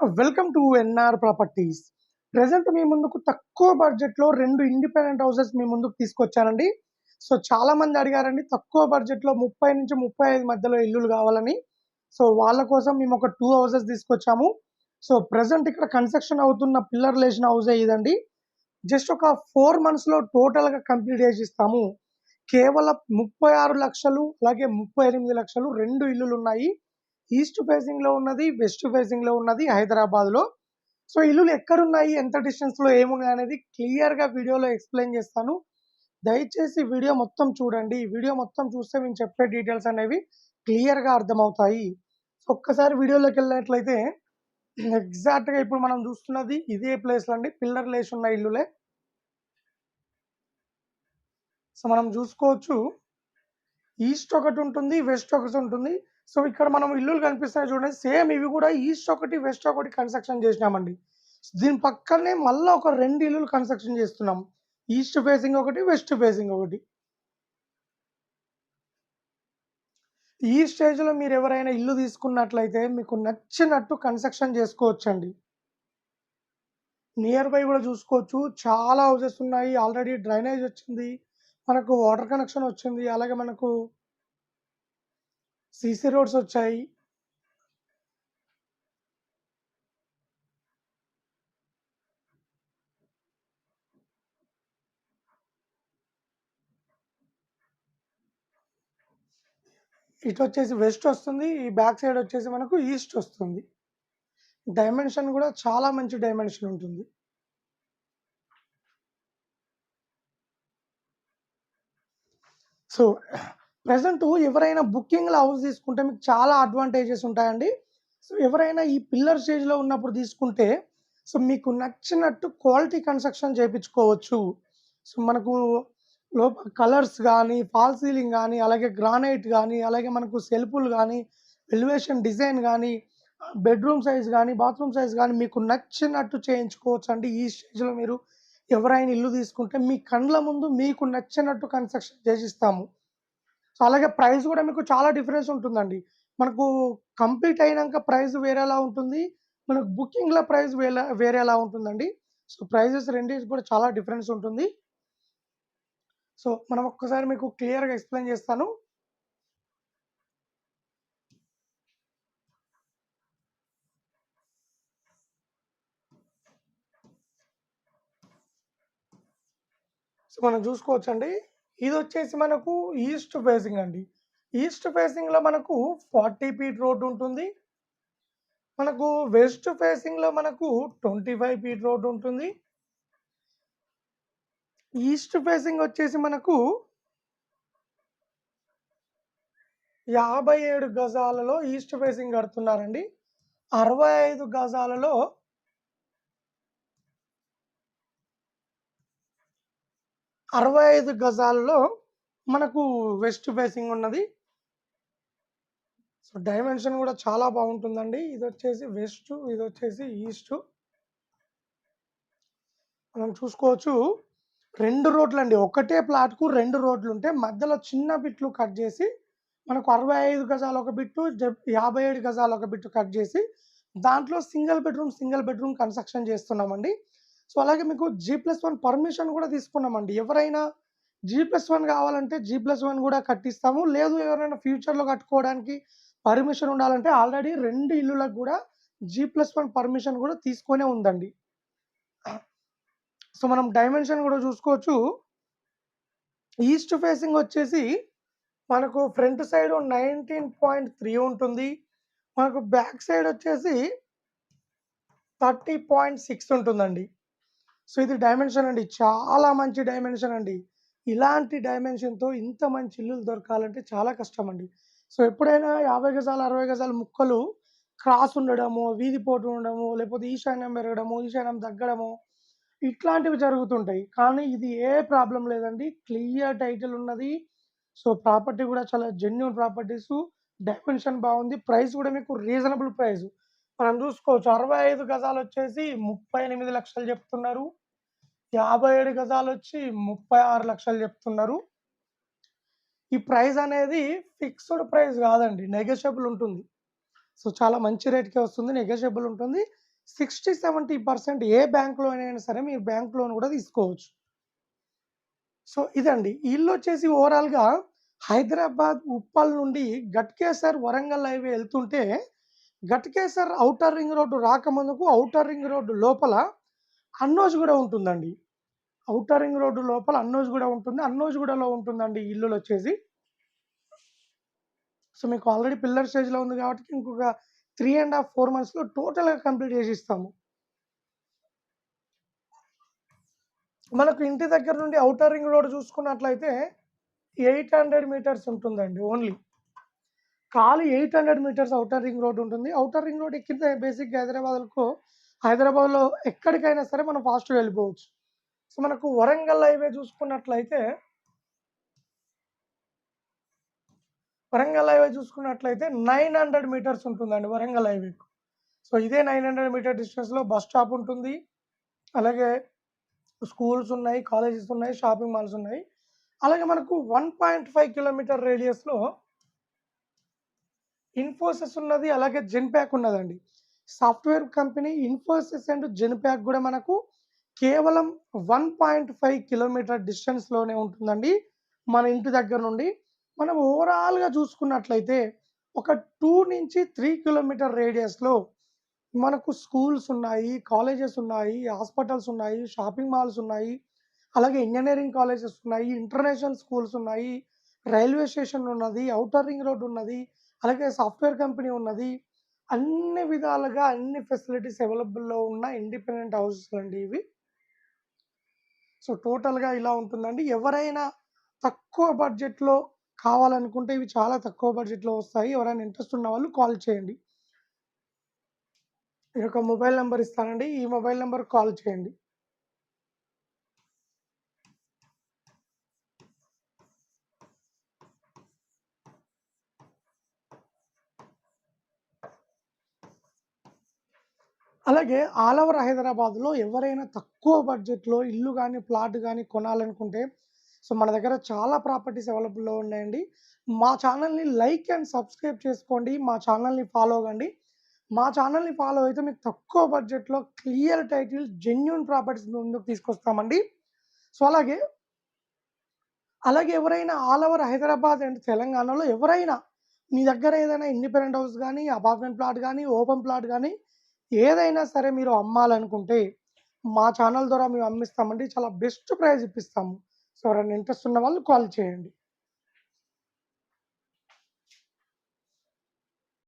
Welcome to NR properties. Present మీ ముందుకు తక్కువ బడ్జెట్లో రెండు ఇండిపెండెంట్ హౌసెస్ మీ ముందుకు తీసుకొచ్చానండి. సో చాలా మంది అడిగారండి తక్కువ బడ్జెట్లో ముప్పై నుంచి ముప్పై ఐదు మధ్యలో ఇల్లులు కావాలని. సో వాళ్ళ కోసం మేము ఒక టూ హౌసెస్ తీసుకొచ్చాము. సో ప్రజెంట్ ఇక్కడ కన్స్ట్రక్షన్ అవుతున్న పిల్లర్ లేచిన హౌసే ఇదండి. జస్ట్ ఒక ఫోర్ మంత్స్లో టోటల్గా కంప్లీట్ చేసి ఇస్తాము. కేవలం ముప్పై ఆరు లక్షలు అలాగే ముప్పై ఎనిమిది లక్షలు రెండు ఇల్లులు ఉన్నాయి. ఈస్ట్ ఫేసింగ్లో ఉన్నది వెస్ట్ ఫేసింగ్లో ఉన్నది హైదరాబాద్లో సో ఇల్లులు ఎక్కడున్నాయి ఎంత డిస్టెన్స్లో ఏమున్నాయి అనేది క్లియర్గా వీడియోలో ఎక్స్ప్లెయిన్ చేస్తాను. దయచేసి వీడియో మొత్తం చూడండి. వీడియో మొత్తం చూస్తే మేము చెప్పే డీటెయిల్స్ అనేవి క్లియర్గా అర్థమవుతాయి. సో ఒక్కసారి వీడియోలోకి వెళ్ళినట్లయితే ఎగ్జాక్ట్గా ఇప్పుడు మనం చూస్తున్నది ఇదే ప్లేస్ అండి పిల్లర్లు వేసి ఉన్న ఇల్లులే. సో మనం చూసుకోవచ్చు. ఈస్ట్ ఒకటి ఉంటుంది వెస్ట్ ఒకటి ఉంటుంది. సో ఇక్కడ మనం ఇల్లులు కనిపిస్తున్నాయి చూడండి. సేమ్ ఇవి కూడా ఈస్ట్ ఒకటి వెస్ట్ ఒకటి కన్స్ట్రక్షన్ చేసినామండి. దీని పక్కనే మళ్ళీ ఒక రెండు ఇల్లులు కన్స్ట్రక్షన్ చేస్తున్నాం. ఈస్ట్ ఫేసింగ్ ఒకటి వెస్ట్ ఫేసింగ్ ఒకటి. ఈ స్టేజ్లో మీరు ఎవరైనా ఇల్లు తీసుకున్నట్లయితే మీకు నచ్చినట్టు కన్స్ట్రక్షన్ చేసుకోవచ్చండి. నియర్ బై కూడా చూసుకోవచ్చు. చాలా హౌసెస్ ఉన్నాయి. ఆల్రెడీ డ్రైనేజ్ వచ్చింది. మనకు వాటర్ కనెక్షన్ వచ్చింది. అలాగే మనకు సీసీ రోడ్స్ వచ్చాయి. ఇటు వచ్చేసి వెస్ట్ వస్తుంది ఈ బ్యాక్ సైడ్ వచ్చేసి మనకు ఈస్ట్ వస్తుంది. డైమెన్షన్ కూడా చాలా మంచి డైమెన్షన్ ఉంటుంది. సో ప్రజెంట్ ఎవరైనా బుకింగ్లో హౌస్ తీసుకుంటే మీకు చాలా అడ్వాంటేజెస్ ఉంటాయండి. సో ఎవరైనా ఈ పిల్లర్ స్టేజ్లో ఉన్నప్పుడు తీసుకుంటే సో మీకు నచ్చినట్టు క్వాలిటీ కన్స్ట్రక్షన్ చేయించుకోవచ్చు సో మనకు లోపల కలర్స్ కానీ ఫాల్ సీలింగ్ కానీ అలాగే గ్రానైట్ కానీ అలాగే మనకు సెల్ఫులు కానీ ఎలివేషన్ డిజైన్ కానీ బెడ్రూమ్ సైజ్ కానీ బాత్రూమ్ సైజ్ కానీ మీకు నచ్చినట్టు చేయించుకోవచ్చు అండి ఈ స్టేజ్లో మీరు ఎవరైనా ఇల్లు తీసుకుంటే మీ కండ్ల ముందు మీకు నచ్చినట్టు కన్స్ట్రక్షన్ చేసిస్తాము. సో అలాగే ప్రైస్ కూడా మీకు చాలా డిఫరెన్స్ ఉంటుందండి. మనకు కంప్లీట్ అయినాక ప్రైస్ వేరేలా ఉంటుంది. మనకు బుకింగ్లో ప్రైస్ వేరే వేరేలా ఉంటుందండి. సో ప్రైజెస్ రెండింటి కూడా చాలా డిఫరెన్స్ ఉంటుంది. సో మనం ఒక్కసారి మీకు క్లియర్గా ఎక్స్ప్లెయిన్ చేస్తాను. సో మనం చూసుకోవచ్చండి. ఇది వచ్చేసి మనకు ఈస్ట్ ఫేసింగ్ అండి. ఈస్ట్ ఫేసింగ్లో మనకు ఫార్టీ ఫీట్ రోడ్ ఉంటుంది. మనకు వెస్ట్ ఫేసింగ్లో మనకు ట్వంటీ ఫైవ్ ఫీట్ రోడ్ ఉంటుంది. ఈస్ట్ ఫేసింగ్ వచ్చేసి మనకు యాభై ఏడు గజాలలో ఈస్ట్ ఫేసింగ్ కడుతున్నారండి. అరవై ఐదు గజాలలో అరవై ఐదు గజాలలో మనకు వెస్ట్ ఫేసింగ్ ఉన్నది. సో డైమెన్షన్ కూడా చాలా బాగుంటుందండి. ఇది వచ్చేసి వెస్ట్ ఇది వచ్చేసి ఈస్ట్. మనం చూసుకోవచ్చు. రెండు రోడ్లు అండి ఒకటే ప్లాట్కు రెండు రోడ్లు ఉంటే మధ్యలో చిన్న బిట్లు కట్ చేసి మనకు అరవై ఐదు గజాలు ఒక బిట్టు యాభై ఏడు గజాలు ఒక బిట్టు కట్ చేసి దాంట్లో single bedroom single bedroom construction చేస్తున్నామండి. సో అలాగే మీకు జీ ప్లస్ వన్ పర్మిషన్ కూడా తీసుకున్నామండి. ఎవరైనా జీ ప్లస్ వన్ కావాలంటే జీ ప్లస్ వన్ కూడా కట్టిస్తాము. లేదు ఎవరైనా ఫ్యూచర్లో కట్టుకోవడానికి పర్మిషన్ ఉండాలంటే ఆల్రెడీ రెండు ఇల్లులకు కూడా జీ ప్లస్ వన్ పర్మిషన్ కూడా తీసుకొనే ఉందండి. సో మనం డైమెన్షన్ కూడా చూసుకోవచ్చు. ఈస్ట్ ఫేసింగ్ వచ్చేసి మనకు front side nineteen point three ఉంటుంది. మనకు బ్యాక్ సైడ్ వచ్చేసి థర్టీ పాయింట్ సిక్స్ ఉంటుందండి. సో ఇది డైమెన్షన్ అండి. చాలా మంచి డైమెన్షన్ అండి. ఇలాంటి డైమెన్షన్తో ఇంత మంచి ఇల్లులు దొరకాలంటే చాలా కష్టం అండి సో ఎప్పుడైనా యాభై గజాలు అరవై గజాల ముక్కలు క్రాస్ ఉండడము వీధి పోటు ఉండడము లేకపోతే ఈశాన్యం పెరగడము ఈశాన్యం తగ్గడము ఇట్లాంటివి జరుగుతుంటాయి. కానీ ఇది ఏ ప్రాబ్లం లేదండి. క్లియర్ టైటిల్ ఉన్నది. సో ప్రాపర్టీ కూడా చాలా జెన్యున్ ప్రాపర్టీస్ డైమెన్షన్ బాగుంది. ప్రైస్ కూడా మీకు రీజనబుల్ ప్రైస్ మనం చూసుకోవచ్చు. అరవై ఐదు గజాలు వచ్చేసి ముప్పై ఎనిమిది లక్షలు చెప్తున్నారు. యాభై ఏడు గజాలు వచ్చి ముప్పై ఆరు లక్షలు చెప్తున్నారు. ఈ ప్రైస్ అనేది ఫిక్స్డ్ ప్రైస్ కాదండి. నెగోషియబుల్ ఉంటుంది. సో చాలా మంచి రేట్కే వస్తుంది. నెగోషియబుల్ ఉంటుంది. సిక్స్టీ సెవెంటీ పర్సెంట్ ఏ బ్యాంక్లో అయినా సరే మీరు బ్యాంక్ లోన్ కూడా తీసుకోవచ్చు. సో ఇదండి. వీళ్ళు ఇల్లు వచ్చేసి ఓవరాల్గా హైదరాబాద్ ఉప్పల్ నుండి గట్కేసర్ వరంగల్ హైవే వెళ్తుంటే గట్కేసర్ ఔటర్ రింగ్ రోడ్డు రాకముందుకు ఔటర్ రింగ్ రోడ్డు లోపల అన్నోజ్ కూడా ఉంటుందండి. ఔటర్ రింగ్ రోడ్డు లోపల అన్నోజ్ కూడా ఉంటుంది. అన్నోజ్ కూడాలో ఉంటుందండి ఇల్లులు వచ్చేసి. సో మీకు ఆల్రెడీ పిల్లర్ స్టేజ్లో ఉంది కాబట్టి ఇంకొక త్రీ అండ్ హాఫ్ ఫోర్ మంత్స్లో టోటల్గా కంప్లీట్ చేసి ఇస్తాము మనకు ఇంటి దగ్గర నుండి ఔటర్ రింగ్ రోడ్ చూసుకున్నట్లయితే ఎయిట్ హండ్రెడ్ మీటర్స్ ఉంటుందండి ఓన్లీ. ఖాళీ eight hundred metres outer ring road ఉంటుంది. ఔటర్ రింగ్ రోడ్ ఎక్కితే బేసిక్గా హైదరాబాద్కు. హైదరాబాద్లో ఎక్కడికైనా సరే మనం ఫాస్ట్గా వెళ్ళిపోవచ్చు. సో మనకు వరంగల్ హైవే చూసుకున్నట్లయితే వరంగల్ హైవే చూసుకున్నట్లయితే నైన్ హండ్రెడ్ మీటర్స్ ఉంటుందండి వరంగల్ హైవేకు. సో ఇదే నైన్ హండ్రెడ్ మీటర్ డిస్టెన్స్లో బస్ స్టాప్ ఉంటుంది. అలాగే స్కూల్స్ ఉన్నాయి కాలేజెస్ ఉన్నాయి షాపింగ్ మాల్స్ ఉన్నాయి. అలాగే మనకు వన్ పాయింట్ ఫైవ్ కిలోమీటర్ రేడియస్లో ఇన్ఫోసిస్ ఉన్నది అలాగే జెన్ప్యాక్ ఉన్నదండి. Software company Infosys and Genpact కూడా మనకు కేవలం వన్ పాయింట్ ఫైవ్ కిలోమీటర్ డిస్టెన్స్లోనే ఉంటుందండి. మన ఇంటి దగ్గర నుండి మనం ఓవరాల్గా చూసుకున్నట్లయితే ఒక టూ నుంచి త్రీ కిలోమీటర్ రేడియస్లో మనకు స్కూల్స్ ఉన్నాయి కాలేజెస్ ఉన్నాయి హాస్పిటల్స్ ఉన్నాయి షాపింగ్ మాల్స్ ఉన్నాయి అలాగే ఇంజనీరింగ్ కాలేజెస్ ఉన్నాయి ఇంటర్నేషనల్ స్కూల్స్ ఉన్నాయి రైల్వే స్టేషన్ ఉన్నది ఔటర్ రింగ్ రోడ్ ఉన్నది అలాగే సాఫ్ట్వేర్ కంపెనీ ఉన్నది. అన్ని విధాలుగా అన్ని ఫెసిలిటీస్ అవైలబుల్లో ఉన్న ఇండిపెండెంట్ హౌసెస్ అండి ఇవి. సో టోటల్గా ఇలా ఉంటుందండి. ఎవరైనా తక్కువ బడ్జెట్లో కావాలనుకుంటే ఇవి చాలా తక్కువ బడ్జెట్లో వస్తాయి. ఎవరైనా ఇంట్రెస్ట్ ఉన్న వాళ్ళు కాల్ చేయండి. ఈ యొక్క మొబైల్ నెంబర్ ఇస్తానండి. ఈ మొబైల్ నెంబర్ కాల్ చేయండి. అలాగే ఆల్ ఓవర్ హైదరాబాద్లో ఎవరైనా తక్కువ బడ్జెట్లో ఇల్లు కానీ ప్లాట్ కానీ కొనాలనుకుంటే సో మన దగ్గర చాలా ప్రాపర్టీస్ అవైలబుల్లో ఉన్నాయండి. మా ఛానల్ని లైక్ అండ్ సబ్స్క్రైబ్ చేసుకోండి. మా ఛానల్ని ఫాలో అవ్వండి. మా ఛానల్ని ఫాలో అయితే మీకు తక్కువ బడ్జెట్లో క్లియర్ టైటిల్ జెన్యున్ ప్రాపర్టీస్ ముందుకు తీసుకొస్తామండి. సో అలాగే అలాగే ఎవరైనా ఆల్ ఓవర్ హైదరాబాద్ అండ్ తెలంగాణలో ఎవరైనా మీ దగ్గర ఏదైనా ఇండిపెండెంట్ హౌస్ కానీ అపార్ట్మెంట్ ప్లాట్ కానీ ఓపెన్ ప్లాట్ కానీ ఏదైనా సరే మీరు అమ్మాలనుకుంటే మా ఛానల్ ద్వారా మేము అమ్మిస్తామండి. చాలా బెస్ట్ ప్రైజ్ ఇప్పిస్తాము. సో ఎవరైనా ఇంట్రెస్ట్ ఉన్న వాళ్ళు కాల్ చేయండి.